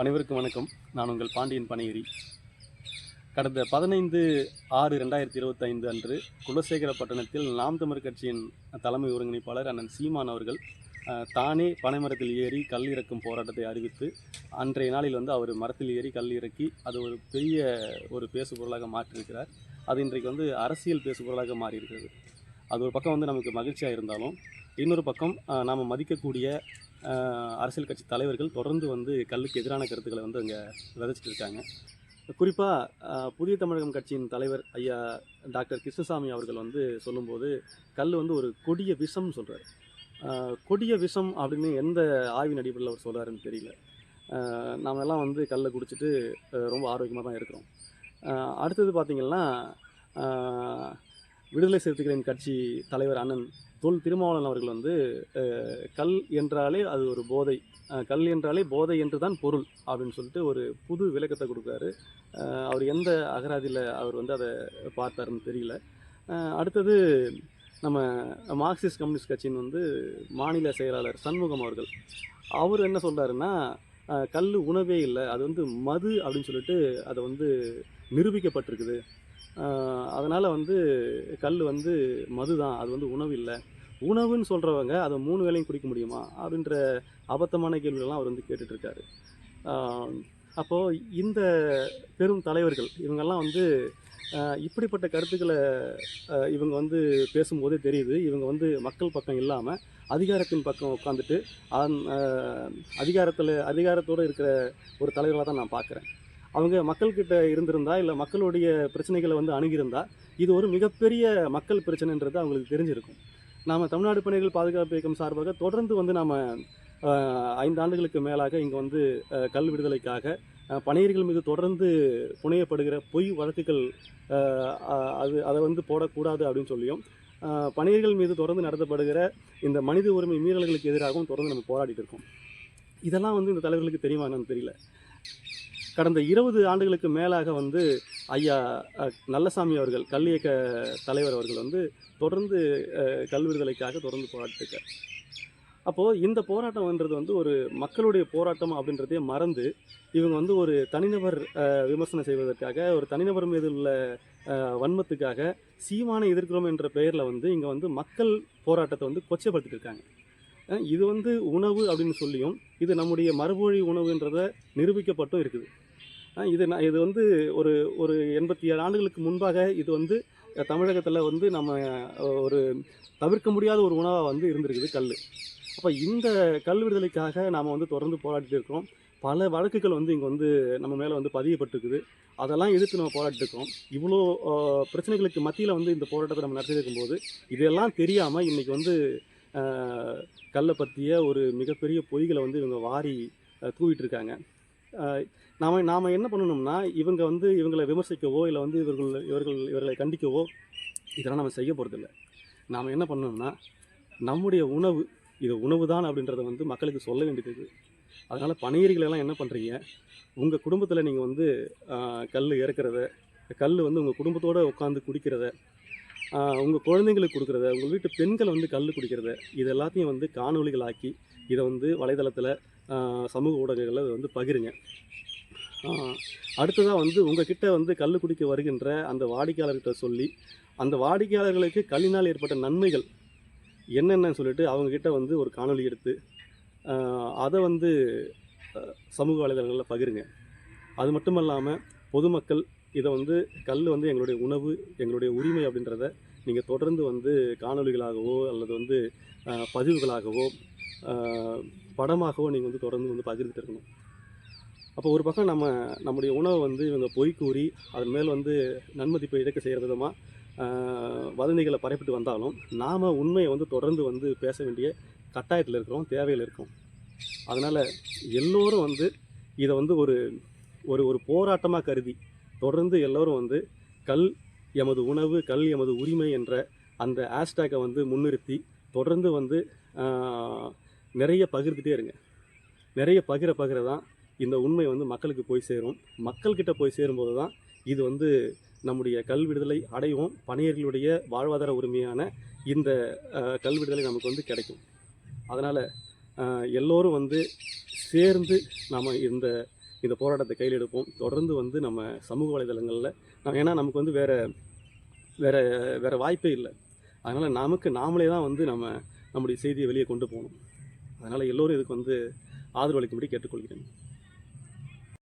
அனைவருக்கும் வணக்கம். நான் உங்கள் பாண்டியன் பனையேரி. கடந்த பதினைந்து ஆறு ரெண்டாயிரத்தி இருபத்தைந்து அன்று குலசேகரப்பட்டணத்தில் நாம் தமிழ் கட்சியின் தலைமை ஒருங்கிணைப்பாளர் அண்ணன் சீமான் அவர்கள் தானே பனைமரத்தில் ஏறி கல் இறக்கும் போராட்டத்தை அறிவித்து அன்றைய நாளில் வந்து அவர் மரத்தில் ஏறி கல் இறக்கி அது ஒரு பெரிய ஒரு பேசுபொருளாக மாற்றியிருக்கிறார். அது இன்றைக்கு வந்து அரசியல் பேசுபொருளாக மாறியிருக்கிறது. அது ஒரு பக்கம் வந்து நமக்கு மகிழ்ச்சியாக இருந்தாலும் இன்னொரு பக்கம் நாம் மதிக்கக்கூடிய அரசியல் கட்சி தலைவர்கள் தொடர்ந்து வந்து கல்லுக்கு எதிரான கருத்துக்களை வந்து அங்கே விதைச்சிட்டு இருக்காங்க. குறிப்பாக புதிய தமிழகம் கட்சியின் தலைவர் ஐயா டாக்டர் கிருஷ்ணசாமி அவர்கள் வந்து சொல்லும்போது கல் வந்து ஒரு கொடிய விஷம்னு சொல்கிறார் கொடிய விஷம் அப்படின்னு எந்த ஆய்வின் அடிப்படையில் அவர் சொல்கிறாருன்னு தெரியல. நாம் எல்லாம் வந்து கல்லை குடிச்சிட்டு ரொம்ப ஆரோக்கியமாக தான் இருக்கிறோம். அடுத்தது பார்த்திங்கன்னா விடுதலை சிறுத்தைகளின் கட்சி தலைவர் அண்ணன் தொல் திருமாவளவன் அவர்கள் வந்து கல் என்றாலே அது ஒரு போதை. கல் என்றாலே போதை என்று தான் பொருள் அப்படின்னு சொல்லிட்டு ஒரு புது விளக்கத்தை கொடுக்குறாரு. அவர் எந்த அகராதியில் அவர் வந்து அதை பார்த்தாருன்னு தெரியல. அடுத்தது நம்ம மார்க்சிஸ்ட் கம்யூனிஸ்ட் கட்சியின் வந்து மாநில செயலாளர் சண்முகம் அவர்கள். அவர் என்ன சொல்கிறாருன்னா கல் உணவே இல்லை. அது வந்து மது அப்படின்னு சொல்லிட்டு அதை வந்து நிரூபிக்கப்பட்டிருக்குது. அதனால் வந்து கல் வந்து மது தான். அது வந்து உணவு இல்லை. உணவுன்னு சொல்கிறவங்க அதை மூணு வேலையும் குடிக்க முடியுமா? அப்படின்ற அபத்தமான கேள்விகள்லாம் அவர் வந்து கேட்டுட்ருக்காரு அப்போது இந்த பெரும் தலைவர்கள் இவங்கெல்லாம் வந்து இப்படிப்பட்ட கருத்துக்களை இவங்க வந்து பேசும்போதே தெரியுது. இவங்க வந்து மக்கள் பக்கம் இல்லாமல் அதிகாரத்தின் பக்கம் உட்காந்துட்டு அதிகாரத்தில் அதிகாரத்தோடு இருக்கிற ஒரு தலைவர்களாக தான் நான் பார்க்குறேன். அவங்க மக்கள்கிட்ட இருந்திருந்தா இல்லை மக்களுடைய பிரச்சனைகளை வந்து அணுகியிருந்தா இது ஒரு மிகப்பெரிய மக்கள் பிரச்சனைன்றது அவங்களுக்கு தெரிஞ்சிருக்கும். நாம் தமிழ்நாடு பணிகள் பாதுகாப்பு இயக்கம் சார்பாக தொடர்ந்து வந்து நாம் ஐந்து ஆண்டுகளுக்கு மேலாக இங்கே வந்து கல் விடுதலைக்காக பணியர்கள் மீது தொடர்ந்து புனையப்படுகிற பொய் வழக்குகள் அது அதை வந்து போடக்கூடாது அப்படின்னு சொல்லியும் பணியர்கள் மீது தொடர்ந்து நடத்தப்படுகிற இந்த மனித உரிமை மீறல்களுக்கு எதிராகவும் தொடர்ந்து நம்ம போராடிட்டு இருக்கோம். இதெல்லாம் வந்து இந்த தலைவர்களுக்கு தெரியுமா என்னன்னு தெரியல. கடந்த இருபது ஆண்டுகளுக்கு மேலாக வந்து ஐயா நல்லசாமி அவர்கள் கல் இயக்க தலைவர் அவர்கள் வந்து தொடர்ந்து அஹ், கல் விடுதலைக்காக தொடர்ந்து போராட்டிருக்கார் அப்போது இந்த போராட்டம்ன்றது வந்து ஒரு மக்களுடைய போராட்டம் அப்படின்றதே மறந்து இவங்க வந்து ஒரு தனிநபர் விமர்சனம் செய்வதற்காக ஒரு தனிநபர் மீது உள்ள வன்மத்துக்காக சீமானை எதிர்க்கிறோம் என்ற பெயரில் வந்து இங்கே வந்து மக்கள் போராட்டத்தை வந்து கொச்சைப்படுத்திட்டு இருக்காங்க இது வந்து உணவு அப்படின்னு சொல்லியும் இது நம்முடைய மறுமொழி உணவுன்றத நிரூபிக்கப்பட்டும் இருக்குது. இது நான் இது வந்து ஒரு ஒரு எண்பத்தி ஏழு ஆண்டுகளுக்கு முன்பாக இது வந்து தமிழகத்தில் வந்து நம்ம ஒரு தவிர்க்க முடியாத ஒரு உணவாக வந்து இருந்திருக்குது கல். அப்போ இந்த கல் விடுதலைக்காக நாம் வந்து தொடர்ந்து போராடிட்டு இருக்கோம் பல வழக்குகள் வந்து இங்கே வந்து நம்ம மேலே வந்து பதியப்பட்டிருக்குது. அதெல்லாம் எதிர்த்து நம்ம போராடிட்டு இருக்கோம். இவ்வளோ பிரச்சனைகளுக்கு மத்தியில் வந்து இந்த போராட்டத்தை நம்ம நடத்திட்டு இருக்கும்போது இதெல்லாம் தெரியாமல் இன்றைக்கி வந்து கல்லை பற்றிய ஒரு மிகப்பெரிய பொய்களை வந்து இவங்க வாரி அஹ், தூவிட்டு இருக்காங்க நாம நாம் என்ன பண்ணணும்னா இவங்க வந்து இவங்களை விமர்சிக்கவோ இல்லை வந்து இவர்கள் இவர்கள் இவர்களை கண்டிக்கவோ இதெல்லாம் நம்ம செய்ய போகிறதில்ல நாம் என்ன பண்ணணும்னா நம்முடைய உணவு இது உணவு தான் அப்படின்றத வந்து மக்களுக்கு சொல்ல வேண்டியது. அதனால் பணியர்கள் என்ன பண்ணுறீங்க உங்கள் குடும்பத்தில் நீங்கள் வந்து கல் இறக்குறத கல் வந்து உங்கள் குடும்பத்தோடு உட்காந்து குடிக்கிறத உங்கள் குழந்தைங்களுக்கு கொடுக்குறத உங்கள் வீட்டு பெண்கள் வந்து கல் குடிக்கிறத இது எல்லாத்தையும் வந்து காணொளிகளாக்கி இதை வந்து வலைதளத்தில் சமூக ஊடகங்களில் வந்து பகிருங்க. அடுத்ததாக வந்து உங்ககிட்ட வந்து கல் குடிக்க வருகின்ற அந்த வாடிக்கையாளர்கிட்ட சொல்லி அந்த வாடிக்கையாளர்களுக்கு கல்லினால் ஏற்பட்ட நன்மைகள் என்னென்னு சொல்லிட்டு அவங்கக்கிட்ட வந்து ஒரு காணொலி எடுத்து அதை வந்து சமூக வலைதளங்களில் பகிருங்க. அது மட்டும் இல்லாமல் பொதுமக்கள் இதை வந்து கல் வந்து எங்களுடைய உணவு எங்களுடைய உரிமை அப்படின்றத நீங்கள் தொடர்ந்து வந்து காணொளிகளாகவோ அல்லது வந்து பதிவுகளாகவோ படமாகவோ நீங்கள் வந்து தொடர்ந்து வந்து பகிர்ந்துட்டு இருக்கணும். அப்போ ஒரு பக்கம் நம்ம நம்முடைய உணவை வந்து இவங்க பொய் கூறி அதன் மேல் வந்து நன்மதிப்பை இழக்க செய்கிற விதமாக வதந்திகளை பரப்பிட்டு வந்தாலும் நாம் உண்மையை வந்து தொடர்ந்து வந்து பேச வேண்டிய கட்டாயத்தில் இருக்கிறோம் தேவையில் இருக்கோம். அதனால் எல்லோரும் வந்து இதை வந்து ஒரு ஒரு ஒரு போராட்டமாக கருதி தொடர்ந்து எல்லோரும் வந்து கல் எமது உணவு கல் எமது உரிமை என்ற அந்த ஹேஷ்டேக்கை வந்து முன்னிறுத்தி தொடர்ந்து வந்து நிறைய பகிர்ந்துகிட்டே இருங்க. நிறைய பகிர பகிர தான் இந்த உண்மை வந்து மக்களுக்கு போய் சேரும். மக்கள்கிட்ட போய் சேரும்போது தான் இது வந்து நம்முடைய கல் விடுதலை பணியர்களுடைய வாழ்வாதார உரிமையான இந்த அஹ், கல் விடுதலை நமக்கு வந்து கிடைக்கும். அதனால் எல்லோரும் வந்து சேர்ந்து நாம் இந்த இந்த போராட்டத்தை கையில் எடுப்போம். தொடர்ந்து வந்து நம்ம சமூக வலைதளங்களில் நம்ம ஏன்னா நமக்கு வந்து வேறு வேறு வேறு வாய்ப்பே இல்லை. அதனால் நமக்கு நாமளே தான் வந்து நம்ம நம்முடைய செய்தியை வெளியே கொண்டு போகணும். அதனால் எல்லோரும் இதுக்கு வந்து ஆதரவு அளிக்கும்படி கேட்டுக்கொள்கிறேன்.